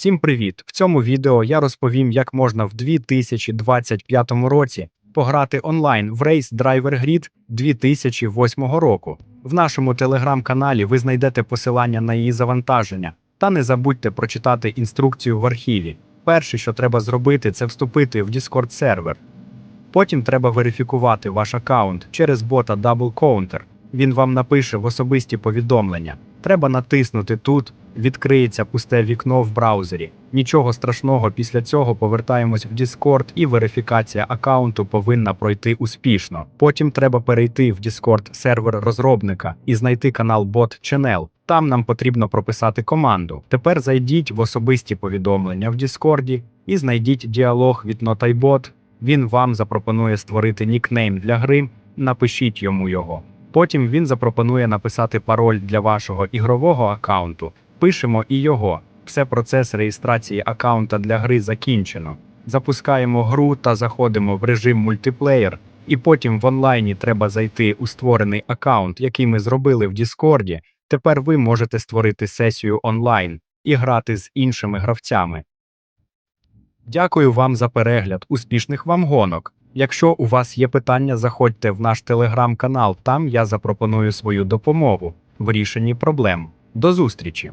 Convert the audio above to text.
Всім привіт! В цьому відео я розповім, як можна в 2025 році пограти онлайн в Race Driver Grid 2008 року. В нашому телеграм-каналі ви знайдете посилання на її завантаження. Та не забудьте прочитати інструкцію в архіві. Перше, що треба зробити, це вступити в Discord сервер. Потім треба верифікувати ваш аккаунт через бота Double Counter. Він вам напише в особисті повідомлення. Треба натиснути тут, відкриється пусте вікно в браузері. Нічого страшного, після цього повертаємось в Discord і верифікація аккаунту повинна пройти успішно. Потім треба перейти в Discord сервер розробника і знайти канал Bot Channel. Там нам потрібно прописати команду. Тепер зайдіть в особисті повідомлення в Discord і знайдіть діалог від NotiBot. Він вам запропонує створити нікнейм для гри, напишіть йому його. Потім він запропонує написати пароль для вашого ігрового аккаунту. Пишемо і його. Все процес реєстрації аккаунта для гри закінчено. Запускаємо гру та заходимо в режим мультиплеєр. І потім в онлайні треба зайти у створений аккаунт, який ми зробили в Діскорді. Тепер ви можете створити сесію онлайн і грати з іншими гравцями. Дякую вам за перегляд. Успішних вам гонок. Якщо у вас є питання, заходьте в наш телеграм-канал. Там я запропоную свою допомогу в рішенні проблем. До зустрічі!